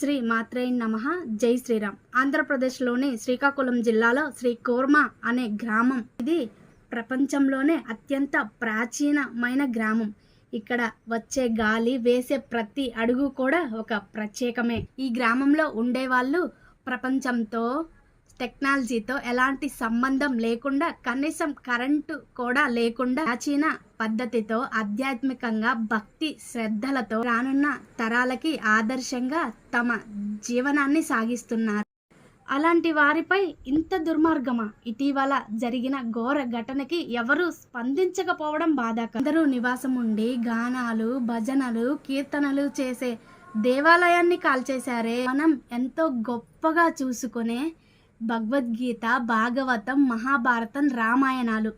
శ్రీ మాత్రే నమ. జై శ్రీరామ్. ఆంధ్రప్రదేశ్లోని శ్రీకాకుళం జిల్లాలో శ్రీ కోర్మ అనే గ్రామం. ఇది ప్రపంచంలోనే అత్యంత ప్రాచీనమైన గ్రామం. ఇక్కడ వచ్చే గాలి వేసే ప్రతి అడుగు కూడా ఒక ప్రత్యేకమే. ఈ గ్రామంలో ఉండేవాళ్ళు ప్రపంచంతో టెక్నాలజీతో ఎలాంటి సంబంధం లేకుండా కనీసం కరెంటు కూడా లేకుండా ప్రాచీన పద్ధతితో ఆధ్యాత్మికంగా భక్తి శ్రద్ధలతో రానున్న తరాలకి ఆదర్శంగా తమ జీవనాన్ని సాగిస్తున్నారు. అలాంటి వారిపై ఇంత దుర్మార్గమా? ఇటీవల జరిగిన ఘోర ఘటనకి ఎవరు స్పందించకపోవడం బాధాకరం. అందరూ నివాసం ఉండి గానాలు భజనలు కీర్తనలు చేసే దేవాలయాన్ని కాల్చేశారే. మనం ఎంతో గొప్పగా చూసుకునే భగవద్గీత భాగవతం మహాభారతం రామాయణాలు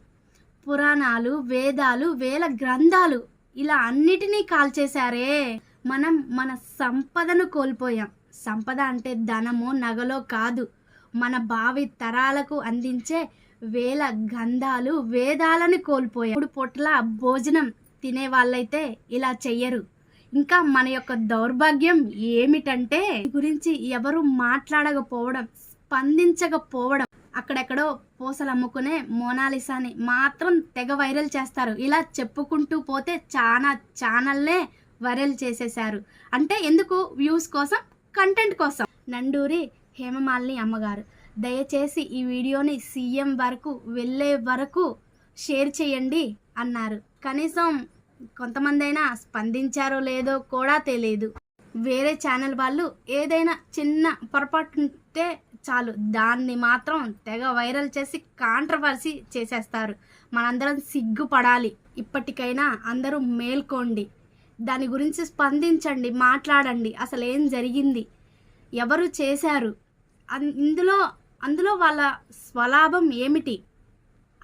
పురాణాలు వేదాలు వేల గ్రంథాలు ఇలా అన్నిటినీ కాల్చేశారే. మనం మన సంపదను కోల్పోయాం. సంపద అంటే ధనము నగలో కాదు. మన భావి తరాలకు అందించే వేల గంధాలు వేదాలను కోల్పోయాం. ఇప్పుడు పొట్ల భోజనం తినే వాళ్ళైతే ఇలా చెయ్యరు. ఇంకా మన యొక్క దౌర్భాగ్యం ఏమిటంటే గురించి ఎవరు మాట్లాడకపోవడం స్పందించకపోవడం. అక్కడెక్కడో పూసలు అమ్ముకునే మోనాలిసాని మాత్రం తెగ వైరల్ చేస్తారు. ఇలా చెప్పుకుంటూ పోతే చాలా ఛానల్లే వైరల్ చేసేశారు. అంటే ఎందుకు? వ్యూస్ కోసం కంటెంట్ కోసం. నండూరి హేమమాలిని అమ్మగారు. దయచేసి ఈ వీడియోని సీఎం వరకు వెళ్ళే వరకు షేర్ చేయండి అన్నారు. కనీసం కొంతమందైనా స్పందించారో లేదో కూడా తెలియదు వేరే ఛానల్ వాళ్ళు ఏదైనా చిన్న పొరపాటు ఉంటే చాలు. దాన్ని మాత్రం తెగ వైరల్ చేసి కాంట్రవర్సీ చేసేస్తారు. మనందరం సిగ్గుపడాలి. ఇప్పటికైనా అందరూ మేల్కోండి. దాని గురించి స్పందించండి మాట్లాడండి. అసలు ఏం జరిగింది? ఎవరు చేశారు? అన్- ఇందులో అందులో వాళ్ళ స్వలాభం ఏమిటి?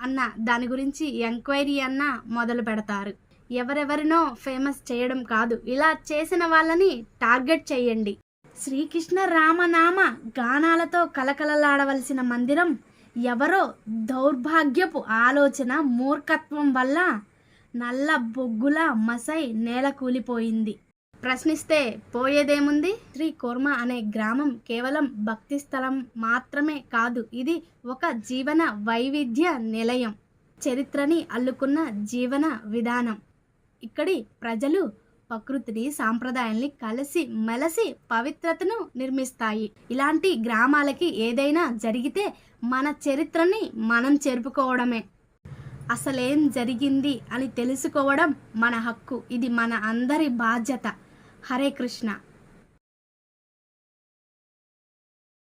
అన్న దాని గురించి ఎంక్వైరీ అన్న మొదలు పెడతారు. ఎవరెవరినో ఫేమస్ చేయడం కాదు. ఇలా చేసిన వాళ్ళని టార్గెట్ చేయండి. శ్రీకృష్ణ రామనామ గానాలతో కలకలలాడవలసిన మందిరం ఎవరో దౌర్భాగ్యపు ఆలోచన మూర్ఖత్వం వల్ల నల్ల బొగ్గుల మసై నేల కూలిపోయింది. ప్రశ్నిస్తే పోయేదేముంది? శ్రీ కోర్మ అనే గ్రామం కేవలం భక్తి స్థలం మాత్రమే కాదు ఇది ఒక జీవన వైవిధ్య నిలయం. చరిత్రని అల్లుకున్న జీవన విధానం. ఇక్కడి ప్రజలు ప్రకృతిని సాంప్రదాయాల్ని కలిసి మెలసి పవిత్రతను నిర్మిస్తాయి. ఇలాంటి గ్రామాలకి ఏదైనా జరిగితే మన చరిత్రని మనం చెరుపుకోవడమే. అసలేం జరిగింది అని తెలుసుకోవడం మన హక్కు. ఇది మన అందరి బాధ్యత. హరే కృష్ణ.